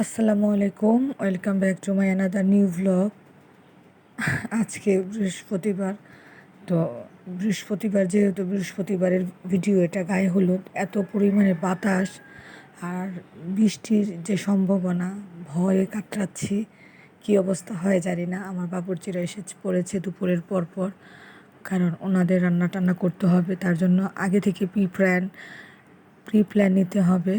আসসালামু আলাইকুম, welcome back to my another new vlog আজকে বৃহস্পতিবার, তো বৃহস্পতিবার যেহেতু বৃহস্পতিবারের ভিডিও, এটা গায়ে হলুদ, এত পরিমাণে বাতাস আর বৃষ্টির যে সম্ভাবনা, ভয়ে কাতরাচ্ছি, কী অবস্থা হয় জানি না। আমার বাবুর্চিরা এসে পড়েছে দুপুরের পর পর কারণ ওনাদের রান্না টান্না করতে হবে, তার জন্য আগে থেকে প্রি প্ল্যান প্রি প্ল্যান নিতে হবে।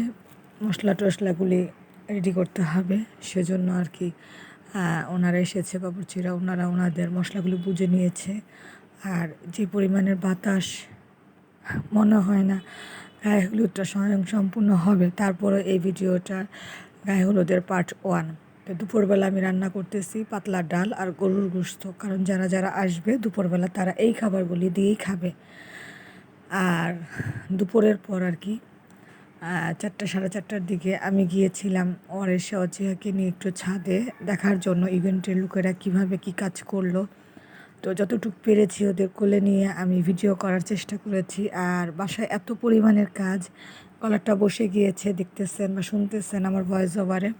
মশলা টশলাগুলি রেডি করতে হবে। সেজন্য আর কি ওনারা এসেছে বাবুর্চিরা। ওনারা ওনাদের মশলাগুলো বুঝে নিয়েছে। আর যে পরিমাণের বাতাস, মনে হয় না, গায়ে হলুদটা স্বয়ং সম্পূর্ণ হবে। তারপরে এই ভিডিওটা গায়ে হলুদের পার্ট ওয়ান তো দুপুরবেলা আমি রান্না করতেছি পাতলা ডাল আর গরুর গোস্ত। কারণ যারা যারা আসবে দুপুরবেলা তারা এই খাবারগুলি দিয়েই খাবে। আর দুপুরের পর আর কি চারটা, সাড়ে চারটার দিকে আমি গিয়েছিলাম এসে অজিয়াকে নিয়ে একটু ছাদে দেখার জন্য ইভেন্টের লোকেরা কীভাবে কি কাজ করল। তো যতটুকু পেরেছি ওদের কোলে নিয়ে আমি ভিডিও করার চেষ্টা করেছি। আর বাসায় এত পরিমাণের কাজ কলারটা বসে গিয়েছে, দেখতেছেন বা শুনতেছেন আমার ভয়েস ওভারে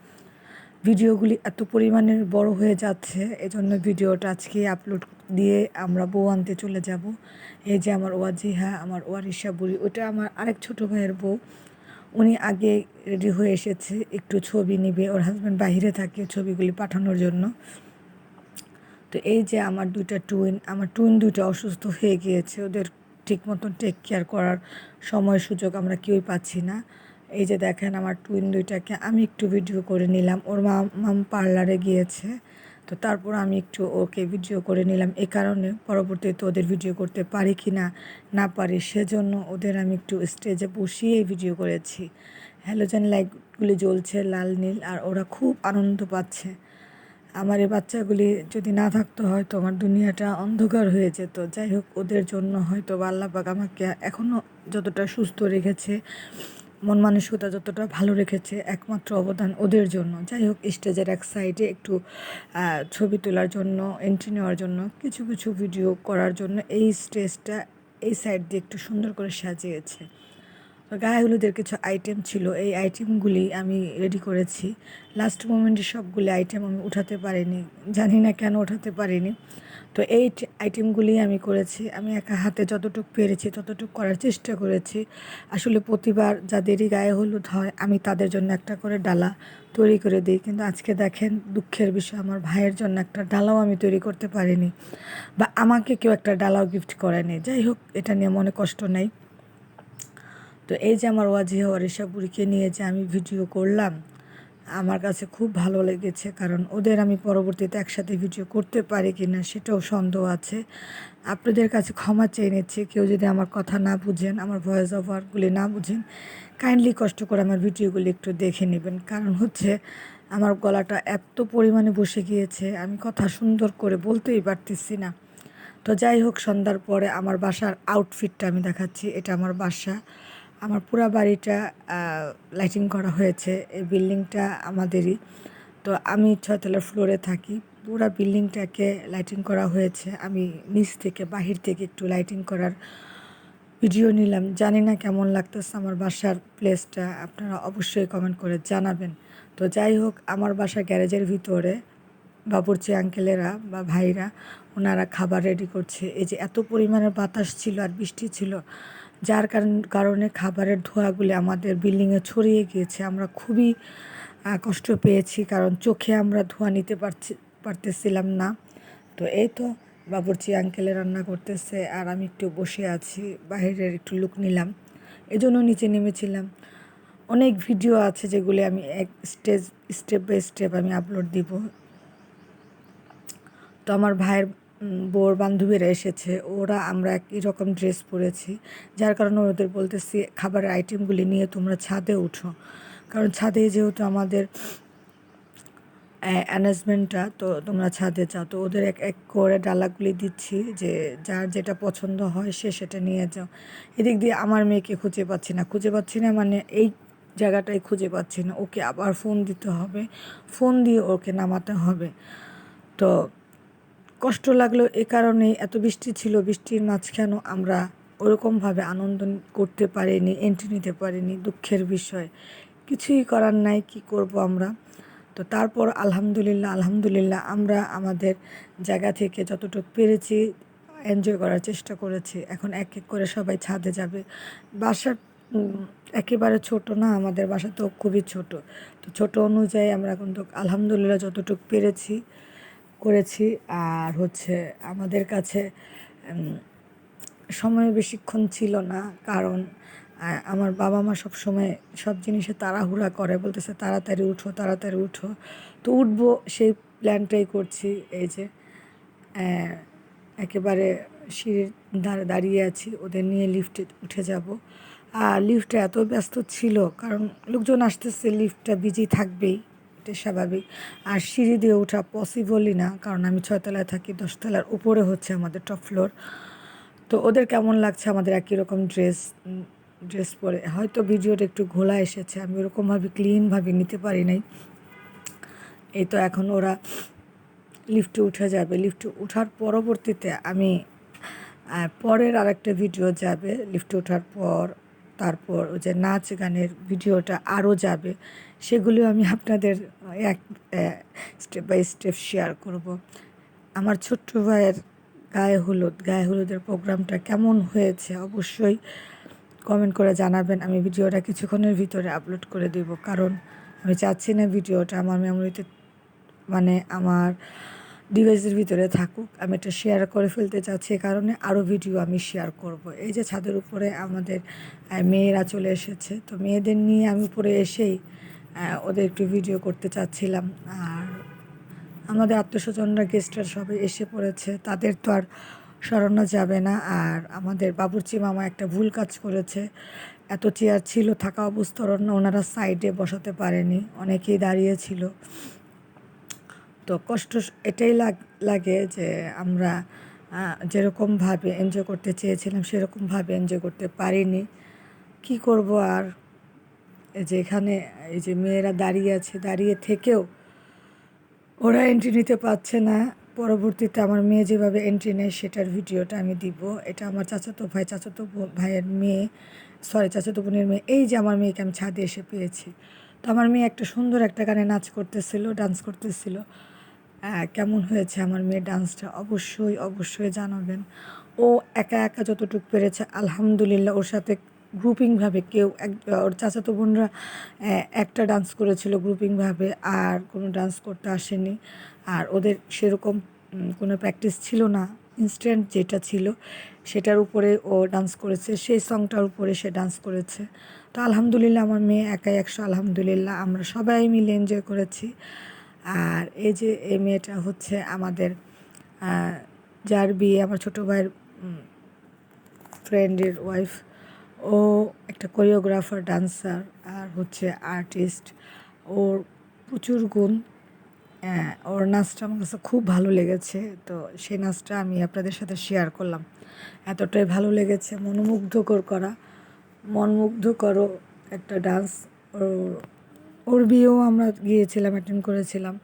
ভিডিওগুলি এত পরিমাণের বড় হয়ে যাচ্ছে, এজন্য ভিডিওটা আজকে আপলোড দিয়ে আমরা বউ আনতে চলে যাব। এই যে আমার ওয়াজিহা আমার ওয়ারিশা বুড়ি, ওটা আমার আরেক ছোট ভাইয়ের বউ। উনি আগে রেডি হয়ে এসেছে, একটু ছবি নিবে, ওর হাজব্যান্ড বাহিরে থাকে ছবিগুলি পাঠানোর জন্য। তো এই যে আমার দুইটা টুইন আমার টুইন দুইটা অসুস্থ হয়ে গিয়েছে, ওদের ঠিক মতন টেক কেয়ার করার সময় সুযোগ আমরা কেউই পাচ্ছি না। এই যে দেখেন আমার টুইন দুইটাকে, আমি একটু ভিডিও করে নিলাম, ওর মা, মাম পার্লারে গিয়েছে। তো তারপর আমি একটু ওকে ভিডিও করে নিলাম। এ কারণে পরবর্তীতে ওদের ভিডিও করতে পারি কি না না পারি সেজন্য ওদের আমি একটু স্টেজে বসিয়ে ভিডিও করেছি। হ্যালোজেন লাইটগুলি জ্বলছে লাল, নীল, আর ওরা খুব আনন্দ পাচ্ছে। আমার এই বাচ্চাগুলি যদি না থাকতো হয়তো আমার দুনিয়াটা অন্ধকার হয়ে যেত। যাই হোক, ওদের জন্য হয়তো আল্লাপাক আমাকে এখনও যতটা সুস্থ রেখেছে মন মানসিকতা যতটা ভালো রেখেছে একমাত্র অবদান ওদের জন্য। যাই হোক স্টেজের এক সাইডে একটু ছবি তোলার জন্য এন্ট্রি নেওয়ার জন্য, কিছু কিছু ভিডিও করার জন্য এই স্টেজটা এই সাইড দিয়ে একটু সুন্দর করে সাজিয়েছে। গায়ে হলুদের কিছু আইটেম ছিল, এই আইটেমগুলি আমি রেডি করেছি। লাস্ট মোমেন্টে সবগুলি আইটেম আমি উঠাতে পারিনি, জানি না কেন উঠাতে পারিনি। তো এই আইটেমগুলি আমি করেছি, আমি একা হাতে যতটুকু পেরেছি, ততটুকু করার চেষ্টা করেছি। আসলে প্রতিবার যাদেরই গায়ে হলুদ হয়, আমি তাদের জন্য একটা করে ডালা তৈরি করে দিই। কিন্তু আজকে দেখেন, দুঃখের বিষয়, আমার ভাইয়ের জন্য একটা ডালাও আমি তৈরি করতে পারিনি। বা আমাকে কেউ একটা ডালাও গিফট করেনি। যাই হোক, এটা নিয়ে মনে কষ্ট নেই। তো এই যে আমার ওয়াজিহা বুড়িকে নিয়ে যে আমি ভিডিও করলাম, আমার কাছে খুব ভালো লেগেছে কারণ ওদের আমি পরবর্তীতে একসাথে ভিডিও করতে পারি কি না সেটাও সন্দেহ আছে। আপনাদের কাছে ক্ষমা চেয়ে নিচ্ছি, কেউ যদি আমার কথা না বুঝেন, আমার ভয়েস ওভারগুলি না বুঝেন কাইন্ডলি কষ্ট করে আমার ভিডিওগুলি একটু দেখে নেবেন। কারণ হচ্ছে আমার গলাটা এত পরিমাণে বসে গিয়েছে, আমি কথা সুন্দর করে বলতেই পারতেছি না। তো যাই হোক, সন্ধ্যার পরে আমার বাসার আউটফিটটা আমি দেখাচ্ছি, এটা আমার বাসা। আমার পুরা বাড়িটা লাইটিং করা হয়েছে। এই বিল্ডিংটা আমাদেরই। তো আমি ছয়তলার ফ্লোরে থাকি। পুরা বিল্ডিংটাকে লাইটিং করা হয়েছে। আমি নিচ থেকে বাহির থেকে একটু লাইটিং করার ভিডিও নিলাম। জানি না কেমন লাগতেছে আমার বাসার প্লেসটা আপনারা অবশ্যই কমেন্ট করে জানাবেন। তো যাই হোক, আমার বাসা গ্যারেজের ভিতরে বাবুরচি আঙ্কেলেরা বা ভাইরা, ওনারা খাবার রেডি করছে। এই যে এত পরিমাণের বাতাস ছিল আর বৃষ্টি ছিল যার কারণে খাবারের ধোঁয়াগুলি আমাদের বিল্ডিংয়ে ছড়িয়ে গিয়েছে। আমরা খুবই কষ্ট পেয়েছি, কারণ চোখে আমরা ধোঁয়া নিতে পারছি, পারতেছিলাম না। তো এই তো বাবুর্চি আঙ্কেলে রান্না করতেছে, আর আমি একটু বসে আছি বাহিরের একটু লুক নিলাম। এজন্য নিচে নেমেছিলাম। অনেক ভিডিও আছে যেগুলি আমি এক স্টেজ স্টেপ বাই স্টেপ আমি আপলোড দিব। তো আমার ভাইয়ের বোর বান্ধবীরা এসেছে, ওরা আমরা একই রকম ড্রেস পরেছি। যার কারণে ওদের বলতেছি, খাবারের আইটেমগুলি নিয়ে তোমরা ছাদে উঠো। কারণ ছাদে যেহেতু আমাদের অ্যানাজমেন্টটা তো তোমরা ছাদে যাও। তো ওদের এক এক করে ডালাগুলি দিচ্ছি যে, যার যেটা পছন্দ হয় সে সেটা নিয়ে যাও। এদিক দিয়ে আমার মেয়েকে খুঁজে পাচ্ছি না। খুঁজে পাচ্ছি না মানে এই জায়গাটাই খুঁজে পাচ্ছি না। ওকে আবার ফোন দিতে হবে। ফোন দিয়ে ওকে নামাতে হবে। তো কষ্ট লাগল এ কারণে এত বৃষ্টি ছিল বৃষ্টির মাঝখানেও আমরা ওরকমভাবে আনন্দ করতে পারিনি এন্ট্রি নিতে পারিনি দুঃখের বিষয়। কিছুই করার নাই কি করব আমরা? তো তারপর আলহামদুলিল্লাহ আলহামদুলিল্লাহ আমরা আমাদের জায়গা থেকে যতটুকু পেরেছি এনজয় করার চেষ্টা করেছি। এখন এক এক করে সবাই ছাদে যাবে। উম, একেবারে ছোট না আমাদের বাসা তো খুবই ছোট। তো ছোট অনুযায়ী আমরা কিন্তু আলহামদুলিল্লাহ যতটুকু পেরেছি। করেছি আর হচ্ছে আমাদের কাছে সময় বেশিক্ষণ ছিল না। কারণ আমার বাবা মা সব সময় সব জিনিসে তাড়াহুড়া করে, বলতেছে, তাড়াতাড়ি উঠো তাড়াতাড়ি উঠো। তো উঠবো, সেই প্ল্যানটাই করছি। এই যে একেবারে সিঁড়ির ধারে দাঁড়িয়ে আছি, ওদের নিয়ে লিফটে উঠে যাব। আর লিফটটা এত ব্যস্ত ছিল, কারণ লোকজন আসতেছে লিফটটা বিজি থাকবেই। এটা স্বাভাবিক। আর সিঁড়ি দিয়ে ওঠা পসিবলই না, কারণ আমি ছয়তলায় থাকি, দশতলার উপরে হচ্ছে আমাদের টপ ফ্লোর তো ওদের কেমন লাগছে আমাদের একই রকম ড্রেস ড্রেস পরে? হয়তো ভিডিওটা একটু ঘোলা এসেছে, আমি ওরকমভাবে ক্লিনভাবে নিতে পারি নাই। এই তো এখন ওরা লিফটে উঠে যাবে। লিফটে ওঠার পরবর্তীতে আমি পরের আরেকটা ভিডিও যাবে লিফটে ওঠার পর তারপর ওই যে নাচ গানের ভিডিওটা আরও যাবে সেগুলো আমি আপনাদের এক স্টেপ বাই স্টেপ শেয়ার করব। আমার ছোট্ট ভাইয়ের গায়ে হলুদ, গায়ে হলুদের প্রোগ্রামটা কেমন হয়েছে অবশ্যই কমেন্ট করে জানাবেন। আমি ভিডিওটা কিছুক্ষণের ভিতরে আপলোড করে দেব, কারণ আমি চাচ্ছি না ভিডিওটা আমার মেমোরিতে মানে আমার ডিভাইসের ভিতরে থাকুক, আমি এটা শেয়ার করে ফেলতে চাচ্ছি এ কারণে আরও ভিডিও আমি শেয়ার করব। এই যে ছাদের উপরে আমাদের মেয়েরা চলে এসেছে, তো মেয়েদের নিয়ে আমি উপরে এসেই ওদের একটু ভিডিও করতে চাচ্ছিলাম। আর আমাদের আত্মস্বজনরা গেস্টরা সবাই এসে পড়েছে, তাদের তো আর সরানো যাবে না। আর আমাদের বাবুর্চি মামা একটা ভুল কাজ করেছে, এত চেয়ার ছিল, থাকা অবস্থা ওনারা সাইডে বসাতে পারেনি, অনেকেই দাঁড়িয়ে ছিল। তো কষ্ট এটাই লাগ- যে আমরা যেরকমভাবে এনজয় করতে চেয়েছিলাম সেরকমভাবে এনজয় করতে পারিনি। কি করব আর? যে এখানে, এই যে মেয়েরা দাঁড়িয়ে আছে, দাঁড়িয়ে থেকেও ওরা এন্ট্রি নিতে পারছে না। পরবর্তীতে আমার মেয়ে যেভাবে এন্ট্রি নেয়, সেটার ভিডিওটা আমি দিব। এটা আমার চাচাতো ভাই, চাচাতো ভাইয়ের মেয়ে সরি চাচাতো বোনের মেয়ে, এই যে আমার মেয়েকে আমি ছাদে এসে পেয়েছি। তো আমার মেয়ে একটা সুন্দর একটা গানে নাচ করতেছিল ডান্স করতেছিল। কেমন হয়েছে আমার মেয়ের ডান্সটা? অবশ্যই অবশ্যই জানাবেন। ও একা একা যতটুকু পেরেছে, আলহামদুলিল্লাহ ওর সাথে গ্রুপিংভাবে কেউ এক, ওর চাচাতো বোনরা একটা ডান্স করেছিল গ্রুপিংভাবে আর কোনো ডান্স করতে আসেনি। আর ওদের সেরকম কোনো প্র্যাকটিস ছিল না। ইনস্ট্যান্ট যেটা ছিল, সেটার উপরে ও ডান্স করেছে। সেই সংটার উপরে সে ডান্স করেছে। তো আলহামদুলিল্লাহ আমার মেয়ে একাই একশো আলহামদুলিল্লাহ। আমরা সবাই মিলে এনজয় করেছি। আর এই যে এই মেয়েটা হচ্ছে আমাদের যার বিয়ে আমার ছোটো ভাইয়ের ফ্রেন্ডের ওয়াইফ ও একটা কোরিওগ্রাফার ডান্সার আর হচ্ছে আর্টিস্ট ওর প্রচুর গুণ ওর নাচটা আমার কাছে খুব ভালো লেগেছে। তো সেই নাচটা আমি আপনাদের সাথে শেয়ার করলাম। এতটাই ভালো লেগেছে, মনোমুগ্ধকর করা মনমুগ্ধকর একটা ডান্স ওর ওর বিয়েও আমরা গিয়েছিলাম অ্যাটেন্ড করেছিলাম।